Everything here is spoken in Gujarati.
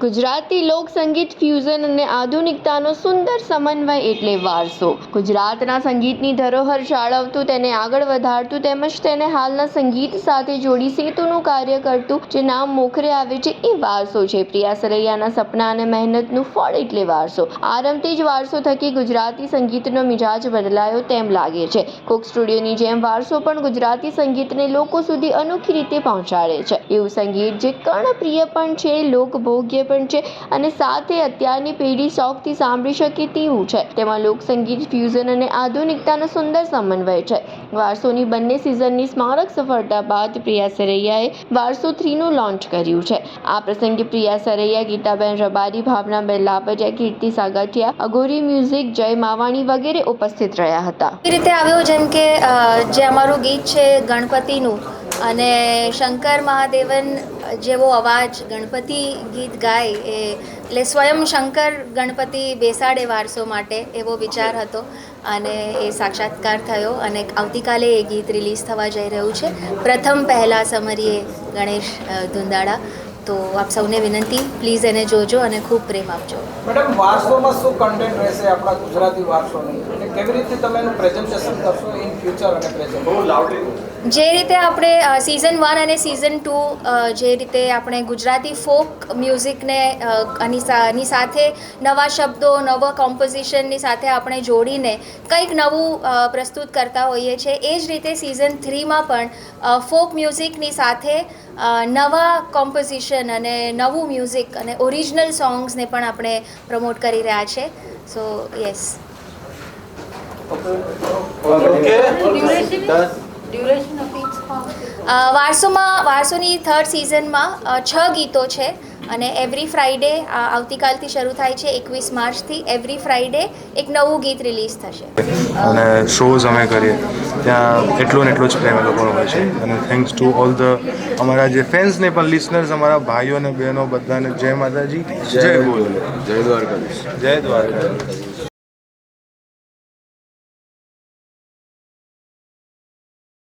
ગુજરાતી લોક સંગીત ફ્યુઝન અને આધુનિકતાનો સુંદર સમન્વય એટલે વારસો. ગુજરાતના સંગીતની ધરોહર જાળવતું, તેને આગળ વધારતું તેમજ તેને હાલના સંગીત સાથે જોડી સેતુનું કાર્ય કરતું જે નામ મોખરે આવે છે એ વારસો છે. પ્રિયા સરૈયાના સપના અને મહેનતનું ફળ એટલે વારસો. આરંભથી જ વારસો થકી ગુજરાતી સંગીતનો મિજાજ બદલાયો તેમ લાગે છે. કોક સ્ટુડિયોની જેમ વારસો પણ ગુજરાતી સંગીતને લોકો સુધી અનોખી રીતે પહોંચાડે છે. એવું સંગીત જે કર્ણપ્રિય પણ છે, લોકભોગ્ય પણ છે અને સાથે અત્યારની પેઢી શોખથી સાંભળી શકે તેવું છે. તેમાં લોકસંગીત, ફ્યુઝન અને આધુનિકતાનો સુંદર સમન્વય છે. વારસોની બંને સિઝનની સ્મારક સફળતા બાદ પ્રિયા સરૈયાએ વારસો થ્રીનું લોન્ચ કર્યું છે. આ પ્રસંગે પ્રિયા સરૈયા, ગીતાબેન રબારી ભાવનાબેન લાપરિયા કીર્તિ સાગઠિયા અઘોરી મ્યુઝિક જય માવાણી વગેરે ઉપસ્થિત રહ્યા હતા. એ રીતે આવ્યો જેમ કે જે અમારું ગીત છે ગણપતિનું અને શંકર મહાદેવન જેવો અવાજ ગણપતિ ગીત ગાય એ, એટલે સ્વયં શંકર ગણપતિ બેસાડે વારસો માટે એવો વિચાર હતો અને એ સાક્ષાત્કાર થયો અને આવતીકાલે એ ગીત રિલીઝ થવા જઈ રહ્યું છે. પ્રથમ પહેલાં સમરીએ ગણેશ ધુંધાળા તો આપ સૌને વિનંતી પ્લીઝ એને જોજો અને ખૂબ પ્રેમ આપજો. મેડમ વારસોમાં શું કન્ટેન્ટ રહેશે આપણા ગુજરાતી વારસોની? અને કેવી રીતે તમે એનું પ્રેઝન્ટેશન કરશો ઇન ફ્યુચર અને પ્રેઝન્ટ જે રીતે આપણે સિઝન વન અને સિઝન ટુ જે રીતે આપણે ગુજરાતી ફોક મ્યુઝિકને આની સાથે નવા શબ્દો નવા કોમ્પોઝિશનની સાથે આપણે જોડીને કંઈક નવું પ્રસ્તુત કરતા હોઈએ છીએ એ જ રીતે સિઝન થ્રીમાં પણ ફોક મ્યુઝિકની સાથે નવા કોમ્પોઝિશન અને નવું મ્યુઝિક અને ઓરિજિનલ સોંગ્સને પણ આપણે પ્રમોટ કરી રહ્યા છે. સો યસ વારસોમાં વારસોની થર્ડ સિઝનમાં છ ગીતો છે. અને એવરી ફ્રાઈડે આ આવતીકાલથી શરૂ થાય છે એકવીસ માર્ચથી. એવરી ફ્રાઈડે એક નવું ગીત રિલીઝ થશે. અને શોઝ અમે કરીએ. ત્યાં એટલું ને એટલું જ પ્રેમ લોકોનો હોય છે. અને થેન્ક્સ ટુ ઓલ ધ અમારા જે ફેન્સને પણ લિસનર્સ અમારા ભાઈઓ અને બહેનો બધાને જય માતાજી. જય બોલ. જય દ્વારકાધીશ. જય દ્વારકા